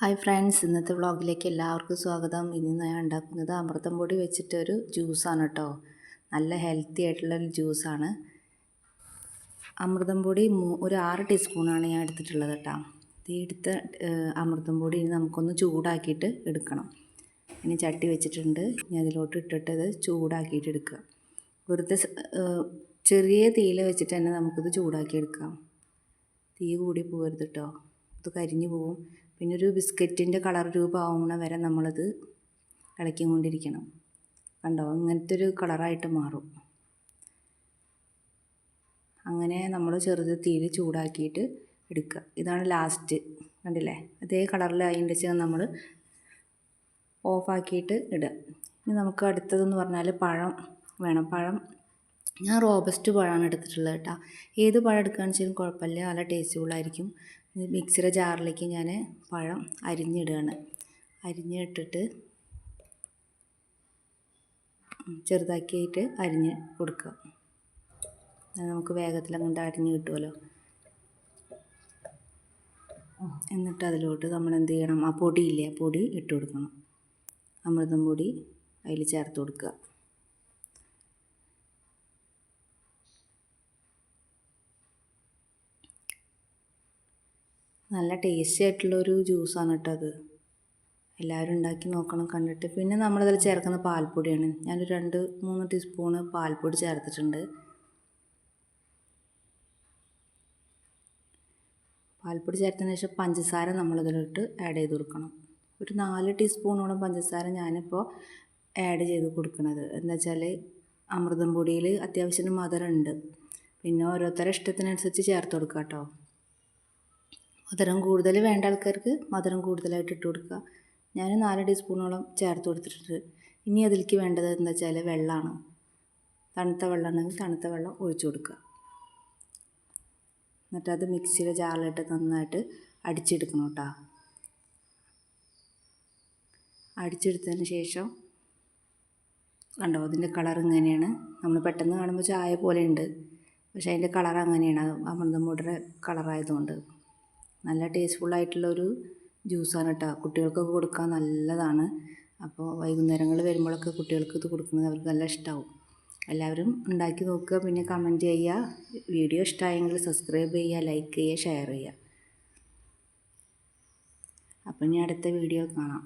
Hi friends ഇന്നത്തെ വ്ളോഗിലേക്ക് എല്ലാവർക്കും സ്വാഗതം. ഇന്ന് ഞാൻ ഉണ്ടാക്കുന്നത് അമൃതം പൊടി വെച്ചിട്ടൊരു ജ്യൂസാണ് കേട്ടോ നല്ല ഹെൽത്തി ആയിട്ടുള്ള ഒരു ജ്യൂസാണ് അമൃതം പൊടി ഒരു ആറ് ടീസ്പൂണാണ് ഞാൻ എടുത്തിട്ടുള്ളത് കേട്ടോ ഈ എടുത്ത അമൃതം പൊടി ഇനി നമുക്കൊന്ന് ചൂടാക്കിയിട്ട് എടുക്കണം. ഇനി ചട്ടി വെച്ചിട്ടുണ്ട്. ഇനി അതിലോട്ട് ഇട്ടിട്ട് ഇത് ചൂടാക്കിയിട്ട് എടുക്കുക. വെറുതെ ചെറിയ തീയിൽ വെച്ചിട്ട് തന്നെ നമുക്കിത് ചൂടാക്കി എടുക്കാം. തീ കൂടി പോകരുത് കേട്ടോ ഇത് കരിഞ്ഞു പോവും. പിന്നെ ഒരു ബിസ്ക്കറ്റിന്റെ കളർ രൂപമാവണ വരെ നമ്മളത് ഇളക്കിക്കൊണ്ടിരിക്കണം. കണ്ടോ? ഇങ്ങനത്തെ ഒരു കളറായിട്ട് മാറും. അങ്ങനെ നമ്മൾ ചെറുത് തീയിൽ ചൂടാക്കിയിട്ട് എടുക്കുക. ഇതാണ് ലാസ്റ്റ് കണ്ടില്ലേ? അതേ കളറിൽ അതിന്റെ ചേർന്ന് നമ്മൾ ഓഫാക്കിയിട്ട് ഇടുക. ഇനി നമുക്ക് അടുത്തതെന്ന് പറഞ്ഞാൽ പഴം വേണം. പഴം ഞാൻ റോബസ്റ്റ് പഴമാണ് എടുത്തിട്ടുള്ളത് കേട്ടോ. ഏത് പഴം എടുക്കുകയാണെന്ന് വെച്ചാലും കുഴപ്പമില്ല. നല്ല ടേസ്റ്റുള്ളായിരിക്കും മിക്സിയുടെ ജാറിലേക്ക് ഞാൻ പഴം അരിഞ്ഞിടുകയാണ്. അരിഞ്ഞിട്ടിട്ട് ചെറുതാക്കിയിട്ട് അരിഞ്ഞ് കൊടുക്കുക. നമുക്ക് വേഗത്തിൽ അങ്ങോട്ട് അരിഞ്ഞ് കിട്ടുമല്ലോ. എന്നിട്ട് അതിലോട്ട് നമ്മൾ എന്ത് ചെയ്യണം? ആ പൊടിയില്ലേ? ആ പൊടി ഇട്ട് കൊടുക്കണം. അമൃതം പൊടി അതിൽ ചേർത്ത് കൊടുക്കുക. നല്ല ടേസ്റ്റി ആയിട്ടുള്ളൊരു ജ്യൂസാണ് കേട്ടോ അത്. എല്ലാവരും ഉണ്ടാക്കി നോക്കണം കണ്ടിട്ട്. പിന്നെ നമ്മളതിൽ ചേർക്കുന്ന പാൽപ്പൊടിയാണ്. ഞാനൊരു രണ്ട് മൂന്ന് ടീസ്പൂണ് പാൽപ്പൊടി ചേർത്തിട്ടുണ്ട്. പാൽപ്പൊടി ചേർത്തതിന് ശേഷം പഞ്ചസാര നമ്മളിതിലോട്ട് ആഡ് ചെയ്ത് കൊടുക്കണം. ഒരു നാല് ടീസ്പൂണോളം പഞ്ചസാര ഞാനിപ്പോൾ ആഡ് ചെയ്ത് കൊടുക്കുന്നത് എന്താ വെച്ചാൽ അമൃതം പൊടിയിൽ അത്യാവശ്യം മധുരമുണ്ട് പിന്നെ ഓരോരുത്തരുടെ ഇഷ്ടത്തിനനുസരിച്ച് ചേർത്ത് കൊടുക്കാം കേട്ടോ മധുരം കൂടുതൽ വേണ്ട ആൾക്കാർക്ക് മധുരം കൂടുതലായിട്ട് ഇട്ട് കൊടുക്കുക. ഞാൻ നാല് ടീസ്പൂണോളം ചേർത്ത് കൊടുത്തിട്ടുണ്ട്. ഇനി അതിലേക്ക് വേണ്ടത് എന്താ വെച്ചാൽ വെള്ളമാണ്. തണുത്ത വെള്ളം ഉണ്ടെങ്കിൽ തണുത്ത വെള്ളം ഒഴിച്ചു കൊടുക്കുക. എന്നിട്ട് അത് മിക്സിയിലെ ജാറിലിട്ട് നന്നായിട്ട് അടിച്ചെടുക്കണം കേട്ടോ. അടിച്ചെടുത്തതിന് ശേഷം കണ്ടോ അതിന്റെ കളർ ഇങ്ങനെയാണ്. നമ്മൾ പെട്ടെന്ന് കാണുമ്പോൾ ചായ ഉണ്ട്. പക്ഷേ അതിന്റെ കളർ അങ്ങനെയാണ്. അത് അമൃതം മുടരെ കളറായതുകൊണ്ട്. നല്ല ടേസ്റ്റ്ഫുള്ളായിട്ടുള്ളൊരു ജ്യൂസാണ് കേട്ടോ കുട്ടികൾക്കൊക്കെ കൊടുക്കാൻ നല്ലതാണ്. അപ്പോൾ വൈകുന്നേരങ്ങൾ വരുമ്പോഴൊക്കെ കുട്ടികൾക്ക് ഇത് കൊടുക്കുന്നത് അവർക്ക് നല്ല ഇഷ്ടമാവും എല്ലാവരും ഉണ്ടാക്കി നോക്കുക പിന്നെ കമന്റ് ചെയ്യുക. വീഡിയോ ഇഷ്ടമായെങ്കിൽ സബ്സ്ക്രൈബ് ചെയ്യുക ലൈക്ക് ചെയ്യുക ഷെയർ ചെയ്യുക. അപ്പം ഇനി അടുത്ത വീഡിയോ കാണാം.